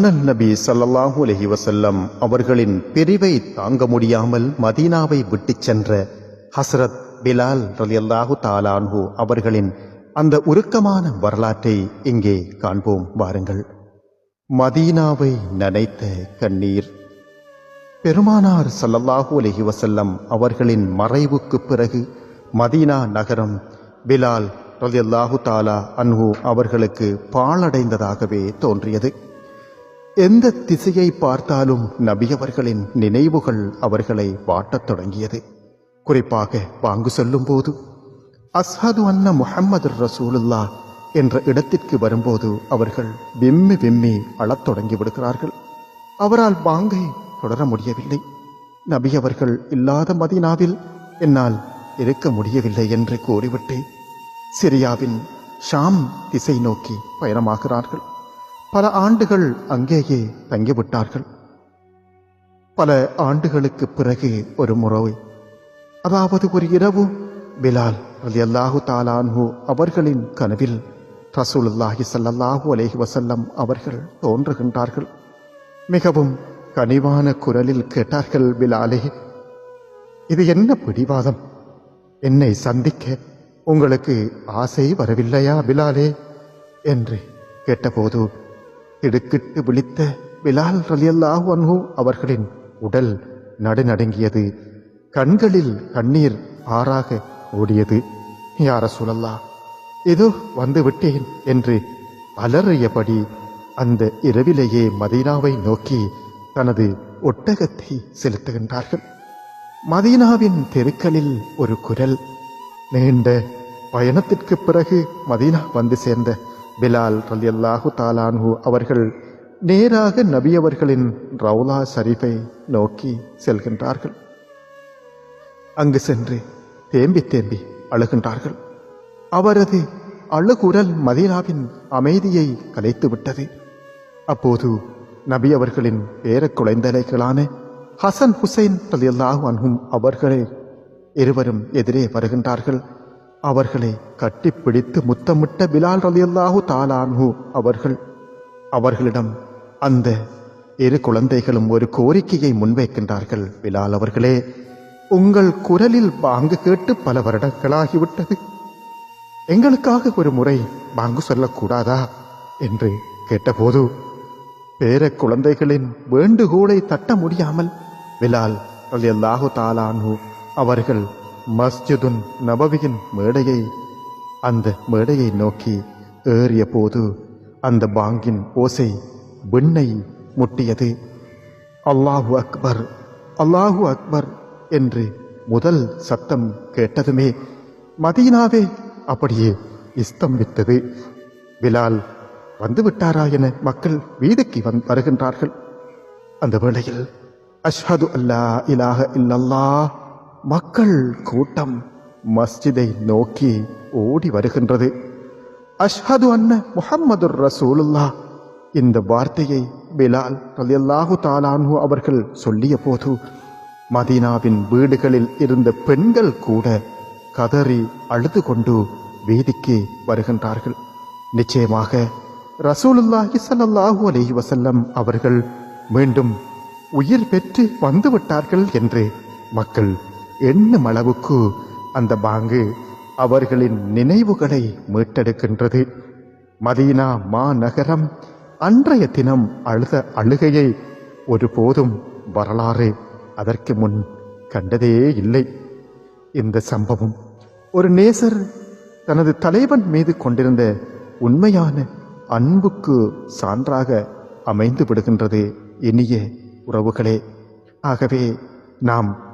அண்ணல் நபி ஸல்லல்லாஹு அலஹி வசல்லம் அவர்களின் பிரிவை தாங்க முடியாமல் மதீனாவை விட்டு சென்ற ஹசரத் பிலால் ரலியல்லாஹு தாலான்ஹு அவர்களின் அந்த உருக்கமான வரலாற்றை இங்கே காண்போம். வாருங்கள். மதீனாவை நனைத்த கண்ணீர். பெருமானார் ஸல்லல்லாஹு அலஹி வசல்லம் அவர்களின் மறைவுக்கு பிறகு மதீனா நகரம் பிலால் ரலியல்லாஹு தாலா அன்ஹு அவர்களுக்கு பாழடைந்ததாகவே தோன்றியது. எந்த திசையை பார்த்தாலும் நபியவர்களின் நினைவுகள் அவர்களை வாட்டத் தொடங்கியது. குறிப்பாக வாங்கு சொல்லும்போது அஸ்ஹது அன்ன முஹம்மது ரசூலுல்லா என்ற இடத்திற்கு வரும்போது அவர்கள் விம்மி விம்மி அழத் தொடங்கி விடுகிறார்கள். அவரால் பாங்கை தொடர முடியவில்லை. நபியவர்கள் இல்லாத மதீனாவில் என்னால் இருக்க முடியவில்லை என்று கூறிவிட்டு சிரியாவின் ஷாம் திசை நோக்கி பயணமாகிறார்கள். பல ஆண்டுகள் அங்கேயே தங்கிவிட்டார்கள். பல ஆண்டுகளுக்கு பிறகு ஒரு முறை அதாவது ஒரு இரவு பிலால் ரலியல்லாஹு தாலான்ஹு அவர்களின் கனவில் ரசூலுல்லாஹி சல்லல்லாஹு அலேஹி வசல்லம் அவர்கள் தோன்றுகின்றார்கள். மிகவும் கனிவான குரலில் கேட்டார்கள் பிலாலே இது என்ன பிடிவாதம்? என்னை சந்திக்க உங்களுக்கு ஆசை வரவில்லையா பிலாலே? என்று கேட்டபோது திடுக்கிட்டு விழித்த பிலால் ரலியல்லாஹு அன்ஹு அவர்களின் உடல் நடுநடுங்கியது. கண்களில் கண்ணீர் ஆறாக ஓடியது. யார சூழல்லா இதோ வந்து விட்டேன் என்று அலறியபடி அந்த இரவிலேயே மதீனாவை நோக்கி தனது ஒட்டகத்தை செலுத்துகின்றார்கள். மதீனாவின் தெருக்களில் ஒரு குரல் நீண்ட பயணத்திற்கு பிறகு மதீனா வந்து சேர்ந்த பிலால் ரலியல்லாஹு தாலானு அவர்கள் நேராக நபியவர்களின் ரவுலா சரிஃபை நோக்கி செல்கின்றார்கள். அங்கு சென்று தேம்பி தேம்பி அழுகின்றார்கள். அவரது அழுகுரல் மதீனாவின் அமைதியை கலைத்துவிட்டது. அப்போது நபி அவர்களின் பேர குழந்தைகளான ஹசன் ஹுசைன் ரலியல்லாஹு அன்ஹும் அவர்களே இருவரும் எதிரே வருகின்றார்கள். அவர்களை கட்டிப்பிடித்து முத்தமிட்ட பிலால் ரலியல்லாஹு தாலான்ஹு அவர்கள். அவர்களிடம் அந்த இரு குழந்தைகளும் ஒரு கோரிக்கையை முன்வைக்கின்றார்கள். பிலால் அவர்களே உங்கள் குரலில் பாங்கு கேட்டு பல வருடங்களாகிவிட்டது. எங்களுக்காக ஒரு முறை பாங்கு சொல்லக்கூடாதா? என்று கேட்டபோது பேர குழந்தைகளின் வேண்டுகோளை தட்ட முடியாமல் பிலால் ரலியல்லாஹு தாலானு அவர்கள் மஸ்ஜிதுன் நபவியின் மேடையை அந்த மேடையை நோக்கி ஏறிய போது அந்த பாங்கின் ஓசை விண்ணை முட்டியது. அல்லாஹு அக்பர் அல்லாஹு அக்பர் என்று முதல் சத்தம் கேட்டதுமே மதீனாவே அப்படியே இஸ்தம்பித்தது பிலால் வந்துவிட்டாரா என மக்கள் வீதிக்கு வந் வருகின்றார்கள். அந்த வேளையில் அஷ்ஹது அல்லா இலாக இல்லல்லா மக்கள் கூட்டம் மஸ்ஜிதை நோக்கி ஓடி வருகின்றது. அஷ்ஹது அன்ன முஹம்மது ரசூலுல்லா இந்த வார்த்தையை பிலால் ரலியல்லாஹு தாலானு அவர்கள் சொல்லிய போது மதீனாவின் வீடுகளில் இருந்த பெண்கள் கூட கதறி அழுது கொண்டு வீதிக்கு வருகின்றார்கள். நிச்சயமாக ரசூலுல்லாஹி சல்லாஹூ அலி வசல்லம் அவர்கள் மீண்டும் உயிர் பெற்று வந்துவிட்டார்கள் என்று மக்கள் எண்ணும் அளவுக்கு அந்த பாங்கு அவர்களின் நினைவுகளை மீட்டெடுக்கின்றது. மதீனா மாநகரம் அன்றைய தினம் அழுத அழுகையை ஒருபோதும் வரலாறு அதற்கு முன் கண்டதே இல்லை. இந்த சம்பவம் ஒரு நேசர் தனது தலைவன் மீது கொண்டிருந்த உண்மையான அன்புக்கு சான்றாக அமைந்து விடுகின்றது இனிய உறவுகளே. ஆகவே நாம்